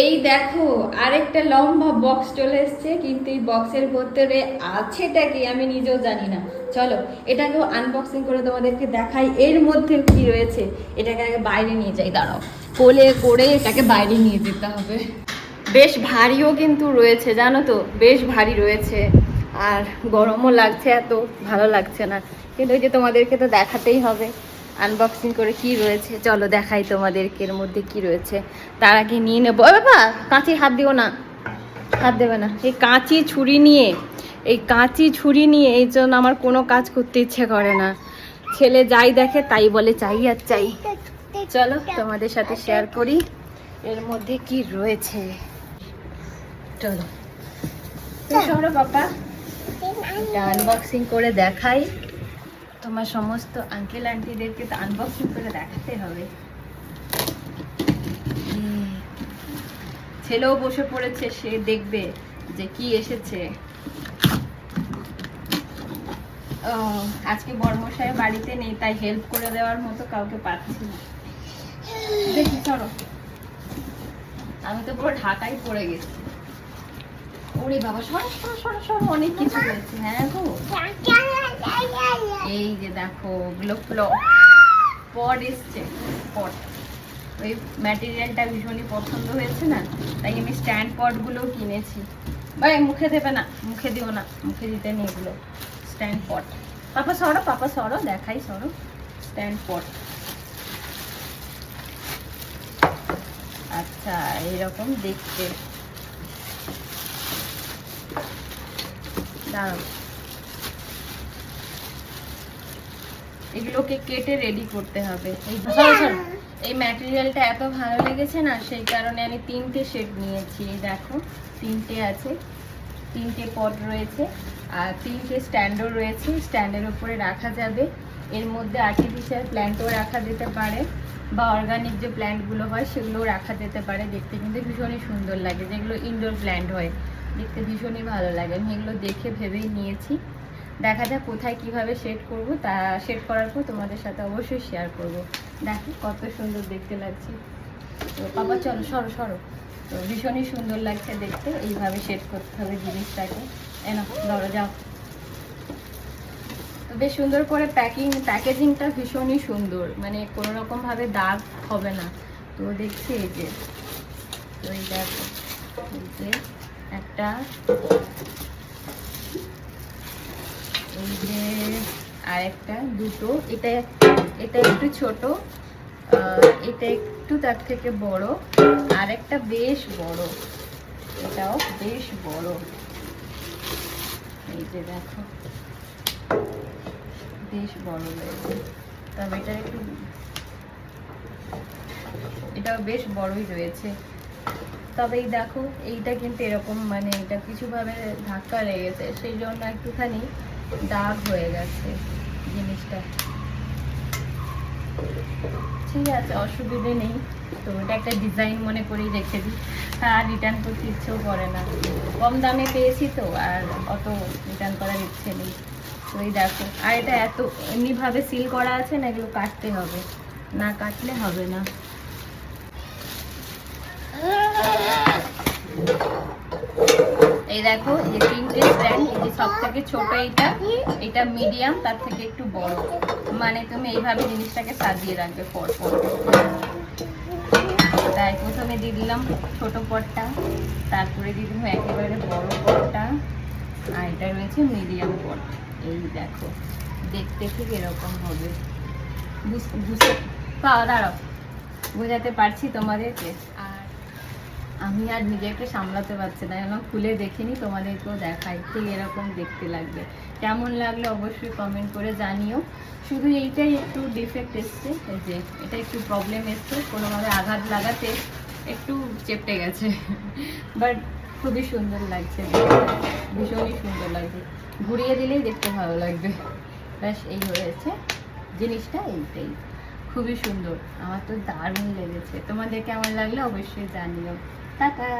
এই দেখো, আরেকটা লম্বা বক্স চলে এসছে, কিন্তু এই বক্সের ভেতরে আছেটা কি আমি নিজেও জানি না। চলো, এটাকেও আনবক্সিং করে তোমাদেরকে দেখাই, এর মধ্যে কি রয়েছে, এটাকে আগে বাইরে নিয়ে যাই, দাঁড়াও। কোলে করে এটাকে বাইরে নিয়ে যেতে হবে। বেশ ভারীও কিন্তু রয়েছে, জানো তো, বেশ ভারী রয়েছে। আর গরমও লাগছে এত, ভালো লাগছে না। কিন্তু ওই যে তোমাদেরকে তো দেখাতেই হবে। আনবক্সিং করে কি রয়েছে? চলো দেখাই তোমাদেরকে এর মধ্যে কি রয়েছে। তার আগে নিয়ে নেব। বাবা কাঁচি হাত দিও না। হাত দেবে না। এই কাঁচি ছুরি নিয়ে, এই কাঁচি ছুরি নিয়ে এই জন্য আমার কোনো কাজ করতে ইচ্ছে করে না। ছেলে যাই দেখে তাই বলে, চাই আর চাই। চলো তোমাদের সাথে শেয়ার করি। এর মধ্যে কি রয়েছে? চলো। বাবা আনবক্সিং করে দেখাই। তোমার সমস্ত আঙ্কেল আন্টিদেরকে তো আনবক্সিং করে দেখাতে হবে। ছেলেও বসে পড়েছে, সে দেখবে যে কি এসেছে। ও, আজকে বর্মশাই বাড়িতে নেই, তাই হেল্প করে দেওয়ার মতো কাউকে পাচ্ছি না। দেখি, চলো। আমি তো পুরো ঢাকাই পড়ে গেছি। ওরে বাবা, সর সর সর সর, অনেক কিছু রয়েছে হ্যাঁ গো। এই যে দেখো গুলো ফুলো পট এসছে, পট। ওই ম্যাটেরিয়ালটা ভীষণই পছন্দ হয়েছে না, তাই আমি স্ট্যান্ড পটগুলোও কিনেছি। ভাই, মুখে দেবে না, মুখে দিও না, মুখে দিতে নেই এগুলো। স্ট্যান্ড পট পাপা, সরো পাপা, সরো, দেখাই, সরো। স্ট্যান্ড পট আচ্ছা এইরকম দেখতে। দাঁড়াও। এগুলোকে কেটে রেডি করতে হবে। এই ম্যাটেরিয়ালটা এত ভালো লেগেছে না সেই কারণে আমি তিনটে শেড নিয়েছি। এই দেখো তিনটে আছে তিনটে পট রয়েছে আর তিনটে স্ট্যান্ডও রয়েছে। স্ট্যান্ডের উপরে রাখা যাবে। এর মধ্যে আর্টিফিশিয়াল প্ল্যান্টও রাখা যেতে পারে বা অর্গানিক যে প্ল্যান্টগুলো হয় সেগুলোও রাখা যেতে পারে। দেখতে কিন্তু ভীষণই সুন্দর লাগে যেগুলো ইনডোর প্ল্যান্ট হয়। দেখতে ভীষণই ভালো লাগে। আমি এগুলো দেখে ভেবেই নিয়েছি। দেখা যাক কোথায় কীভাবে সেট করব, তা সেট করার পর তোমাদের সাথে অবশ্যই শেয়ার করব। দেখো কত সুন্দর দেখতে লাগছে। তো বাবা, চলো, সরো সরো। তো ভীষণই সুন্দর লাগছে দেখতে। এইভাবে সেট করতে হবে জিনিসটাকে। এনো ধরো, যাও। তো বেশ সুন্দর করে প্যাকিং প্যাকেজিংটা ভীষণই সুন্দর। মানে কোনো রকমভাবে দাগ হবে না। তো দেখছি এই যে। তো এই দেখো, এই যে একটা এই যে আরেকটা, দুটো। এটা এটা একটু ছোট এটা একটু তার থেকে বড় আর একটা বেশ বড়। এটাও বেশ বড়। এই যে দেখো, বেশ বড় রয়েছে তবে এটা একটু, এটাও বেশ বড়ই রয়েছে। তবে এই দেখো, এইটা কিন্তু এরকম মানে এটা কিছুভাবে ধাক্কা লেগেছে সেই জন্য একটুখানি দাগ হয়ে গেছে জিনিসটা। ঠিক আছে, অসুবিধে নেই। তো এটা একটা ডিজাইন মনে করেই রেখে দিই। আর রিটার্ন করতে ইচ্ছেও করে না। কম দামে পেয়েছি তো, আর অত রিটার্ন করার ইচ্ছে নেই। তো এই দেখো, আর এটা এত এমনিভাবে সিল করা আছে না, এগুলো কাটতে হবে। না কাটলে হবে না। মানে ছোট পটটা, তারপরে দিয়ে দিলাম একেবারে বড় পটটা, আর এটা রয়েছে মিডিয়াম পট। এই দেখো, দেখতে ঠিক এরকম হবে। বুঝ- বুঝতে দাঁড়াও, বোঝাতে পারছি তোমাদেরকে? আমি আর নিজেকে সামলাতে পারছি না এখন খুলে দেখিনি, তোমাদেরকেও দেখাই ঠিক এরকম দেখতে লাগবে। কেমন লাগলে অবশ্যই কমেন্ট করে জানিও। শুধু এইটাই একটু ডিফেক্ট এসছে যে এটা একটু প্রবলেম এসছে, কোনোভাবে আঘাত লাগাতে একটু চেপটে গেছে। বাট খুবই সুন্দর লাগছে, ভীষণই সুন্দর লাগছে। ঘুরিয়ে দিলেই দেখতে ভালো লাগবে। ব্যাস, এই হয়েছে। জিনিসটা এইটাই। খুবই সুন্দর। আমার তো দারুণ লেগেছে। তোমাদের কেমন লাগল অবশ্যই জানিও। টাটা।